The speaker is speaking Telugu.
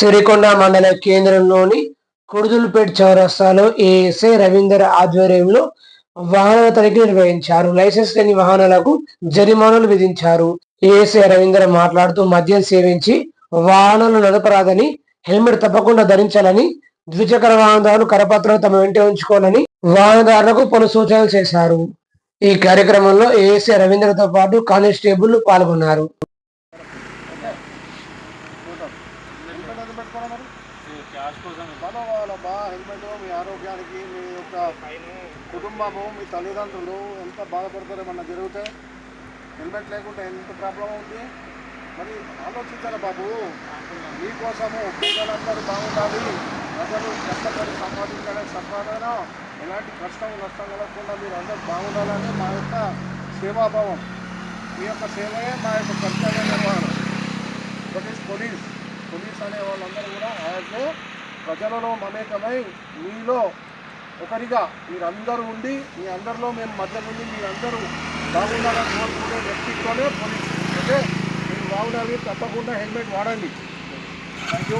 సిరికొండ మండల కేంద్రంలోని కుడుదులపేట చౌరస్తాలో ఏఎస్ఐ రవీందర్ ఆధ్వర్యంలో వాహనాల తనిఖీ నిర్వహించారు. లైసెన్స్ లేని వాహనాలకు జరిమానాలు విధించారు. ఏఎస్ఐ రవీందర్ మాట్లాడుతూ మద్యం సేవించి వాహనాలు నడపరాదని హెల్మెట్ తప్పకుండా ధరించాలని ద్విచక్ర వాహనదారులు కరపత్రాలు తమ వెంట ఉంచుకోవాలని వాహనదారులకు పలు సూచనలు చేశారు. ఈ కార్యక్రమంలో ఏఎస్ఐ రవీంద్రతో పాటు కానిస్టేబుల్ పాల్గొన్నారు. హెల్మెట్ ఎందుకు పెట్టుకోరా మరి? క్యాష్ కోసం బా హెల్మెట్ మీ ఆరోగ్యానికి మీ యొక్క కుటుంబము మీ తల్లిదండ్రులు ఎంత బాధపడతారో ఏమన్నా జరిగితే హెల్మెట్ లేకుంటే ఎంత ప్రాబ్లం అవుతుంది మరి ఆలోచించాలి బాబు. మీకోసము పిల్లలందరూ బాగుండాలి. ప్రజలు కష్టపడి సంపాదించడానికి సంపాదన ఎలాంటి కష్టం నష్టం కలగకుండా మీరు అందరూ బాగుండాలని మా యొక్క సేవాభావం. మీ యొక్క సేవయే మా యొక్క కర్తవ్య నిర్వహణ. పోలీస్ వాళ్ళందరూ కూడా యాజ్లో ప్రజలలో మమేకమై మీలో ఒకరిగా మీరందరూ ఉండి మీ అందరిలో మేము మధ్య నుండి మీరందరూ బాగుండాలని కోరుకునే వ్యక్తిత్వమే పోలీస్ ఓకే మీరు బాగుండాలి తప్పకుండా హెల్మెట్ వాడండి. Thank you